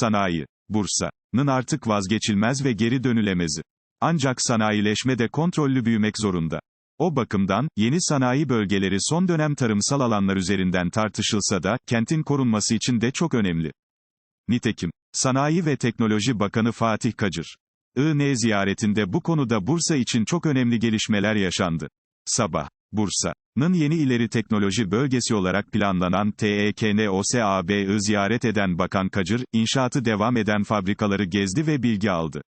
Sanayi, Bursa'nın artık vazgeçilmez ve geri dönülemezi. Ancak sanayileşme de kontrollü büyümek zorunda. O bakımdan, yeni sanayi bölgeleri son dönem tarımsal alanlar üzerinden tartışılsa da, kentin korunması için de çok önemli. Nitekim, Sanayi ve Teknoloji Bakanı Fatih Kacır, IN ziyaretinde bu konuda Bursa için çok önemli gelişmeler yaşandı. Sabah, Bursa'nın yeni ileri teknoloji bölgesi olarak planlanan TEKNOSAB'ı ziyaret eden Bakan Kacır, inşaatı devam eden fabrikaları gezdi ve bilgi aldı.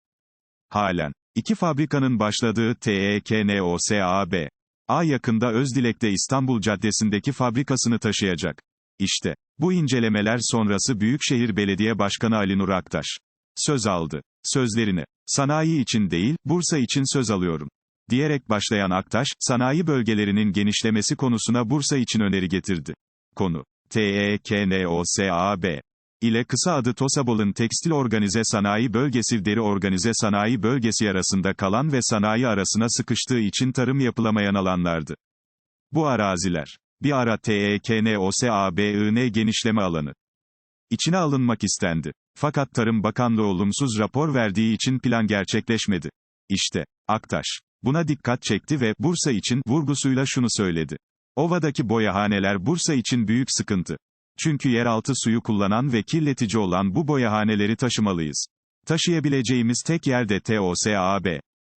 Halen, iki fabrikanın başladığı TEKNOSAB, A yakında Özdilek'te İstanbul Caddesi'ndeki fabrikasını taşıyacak. İşte, bu incelemeler sonrası Büyükşehir Belediye Başkanı Ali Nur Aktaş söz aldı. Sözlerini, sanayi için değil, Bursa için söz alıyorum. Diyerek başlayan Aktaş, sanayi bölgelerinin genişlemesi konusuna Bursa için öneri getirdi. Konu, TEKNOSAB ile kısa adı TOSABOL'un tekstil organize sanayi bölgesi deri organize sanayi bölgesi arasında kalan ve sanayi arasına sıkıştığı için tarım yapılamayan alanlardı. Bu araziler, bir ara TEKNOSAB'ın genişleme alanı. İçine alınmak istendi. Fakat Tarım Bakanlığı olumsuz rapor verdiği için plan gerçekleşmedi. İşte, Aktaş, buna dikkat çekti ve, Bursa için, vurgusuyla şunu söyledi. Ovadaki boyahaneler Bursa için büyük sıkıntı. Çünkü yeraltı suyu kullanan ve kirletici olan bu boyahaneleri taşımalıyız. Taşıyabileceğimiz tek yer de TOSAB.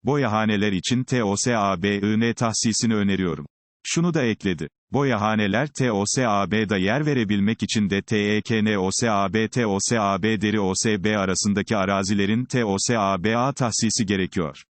Boyahaneler için TOSAB'ın tahsisini öneriyorum. Şunu da ekledi. Boyahaneler TOSAB'da yer verebilmek için de TEKNOSAB TOSAB deri OSB arasındaki arazilerin TOSAB'a tahsisi gerekiyor.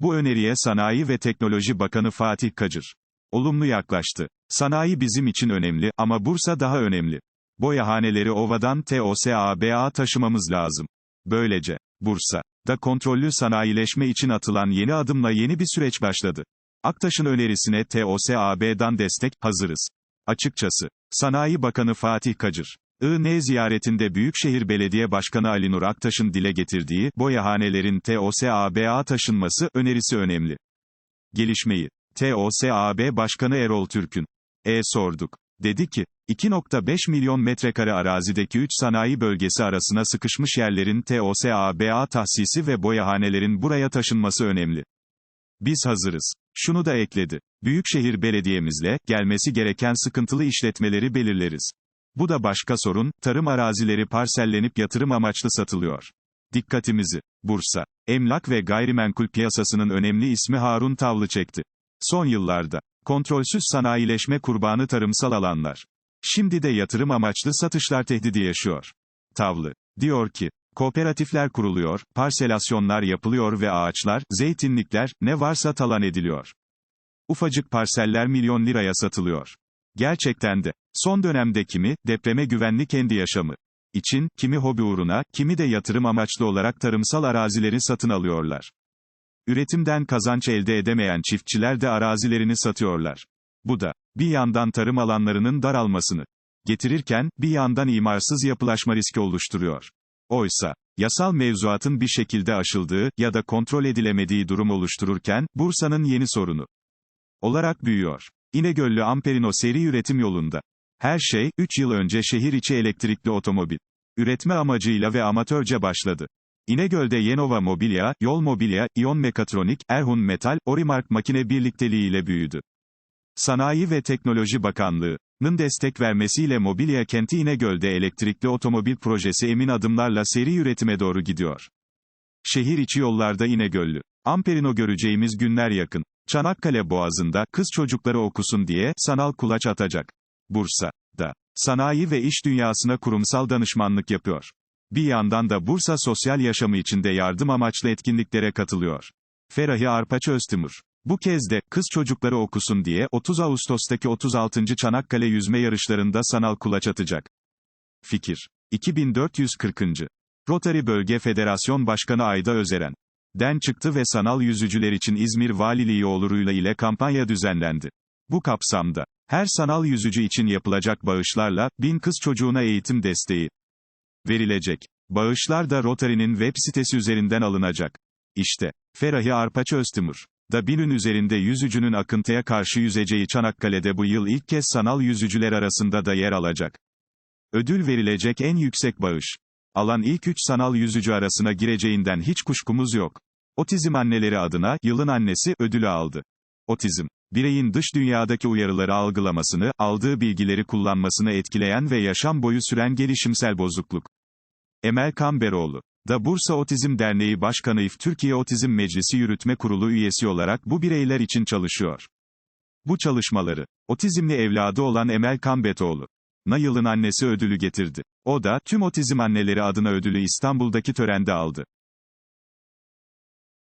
Bu öneriye Sanayi ve Teknoloji Bakanı Fatih Kacır olumlu yaklaştı. Sanayi bizim için önemli ama Bursa daha önemli. Boyahaneleri Ova'dan TOSAB'a taşımamız lazım. Böylece, Bursa'da kontrollü sanayileşme için atılan yeni adımla yeni bir süreç başladı. Aktaş'ın önerisine TOSAB'dan destek, hazırız. Açıkçası, Sanayi Bakanı Fatih Kacır, IN ziyaretinde Büyükşehir Belediye Başkanı Ali Nur Aktaş'ın dile getirdiği, boyahanelerin TOSAB'a taşınması, önerisi önemli. Gelişmeyi, TOSAB Başkanı Erol Türk'ün, e sorduk. Dedi ki, 2.5 milyon metrekare arazideki 3 sanayi bölgesi arasına sıkışmış yerlerin TOSAB'a tahsisi ve boyahanelerin buraya taşınması önemli. Biz hazırız. Şunu da ekledi. Büyükşehir Belediye'mizle, gelmesi gereken sıkıntılı işletmeleri belirleriz. Bu da başka sorun, tarım arazileri parsellenip yatırım amaçlı satılıyor. Dikkatimizi, Bursa, emlak ve gayrimenkul piyasasının önemli ismi Harun Tavlı çekti. Son yıllarda, kontrolsüz sanayileşme kurbanı tarımsal alanlar. Şimdi de yatırım amaçlı satışlar tehdidi yaşıyor. Tavlı, diyor ki, kooperatifler kuruluyor, parselasyonlar yapılıyor ve ağaçlar, zeytinlikler, ne varsa talan ediliyor. Ufacık parseller milyon liraya satılıyor. Gerçekten de, son dönemde kimi, depreme güvenli kendi yaşamı için, kimi hobi uğruna, kimi de yatırım amaçlı olarak tarımsal arazileri satın alıyorlar. Üretimden kazanç elde edemeyen çiftçiler de arazilerini satıyorlar. Bu da, bir yandan tarım alanlarının daralmasını getirirken, bir yandan imarsız yapılaşma riski oluşturuyor. Oysa, yasal mevzuatın bir şekilde aşıldığı ya da kontrol edilemediği durum oluştururken, Bursa'nın yeni sorunu olarak büyüyor. İnegöllü Amperino seri üretim yolunda. Her şey, 3 yıl önce şehir içi elektrikli otomobil üretme amacıyla ve amatörce başladı. İnegöl'de Yenova Mobilya, Yol Mobilya, İyon Mekatronik, Erhun Metal, Orimark makine birlikteliğiyle büyüdü. Sanayi ve Teknoloji Bakanlığı'nın destek vermesiyle Mobilya Kenti İnegöl'de elektrikli otomobil projesi emin adımlarla seri üretime doğru gidiyor. Şehir içi yollarda İnegöllü. Amperino göreceğimiz günler yakın. Çanakkale Boğazı'nda, kız çocukları okusun diye, sanal kulaç atacak. Bursa'da, sanayi ve iş dünyasına kurumsal danışmanlık yapıyor. Bir yandan da Bursa sosyal yaşamı içinde yardım amaçlı etkinliklere katılıyor. Ferahi Arpaç Öztimur. Bu kez de, kız çocukları okusun diye, 30 Ağustos'taki 36. Çanakkale yüzme yarışlarında sanal kulaç atacak. Fikir. 2440. Rotary Bölge Federasyon Başkanı Ayda Özeren. Den çıktı ve sanal yüzücüler için İzmir Valiliği oluruyla ile kampanya düzenlendi. Bu kapsamda, her sanal yüzücü için yapılacak bağışlarla, bin kız çocuğuna eğitim desteği verilecek. Bağışlar da Rotary'nin web sitesi üzerinden alınacak. İşte, Ferahi Arpaç Öztimur. Da binin üzerinde yüzücünün akıntıya karşı yüzeceği Çanakkale'de bu yıl ilk kez sanal yüzücüler arasında da yer alacak. Ödül verilecek en yüksek bağış. alan ilk üç sanal yüzücü arasına gireceğinden hiç kuşkumuz yok. Otizm anneleri adına, yılın annesi, ödülü aldı. Otizm, bireyin dış dünyadaki uyarıları algılamasını, aldığı bilgileri kullanmasını etkileyen ve yaşam boyu süren gelişimsel bozukluk. Emel Kamberoğlu da Bursa Otizm Derneği Başkanı İF Türkiye Otizm Meclisi Yürütme Kurulu üyesi olarak bu bireyler için çalışıyor. Bu çalışmaları, otizmli evladı olan Emel Kambetoğlu, na yılın annesi ödülü getirdi. O da, tüm otizm anneleri adına ödülü İstanbul'daki törende aldı.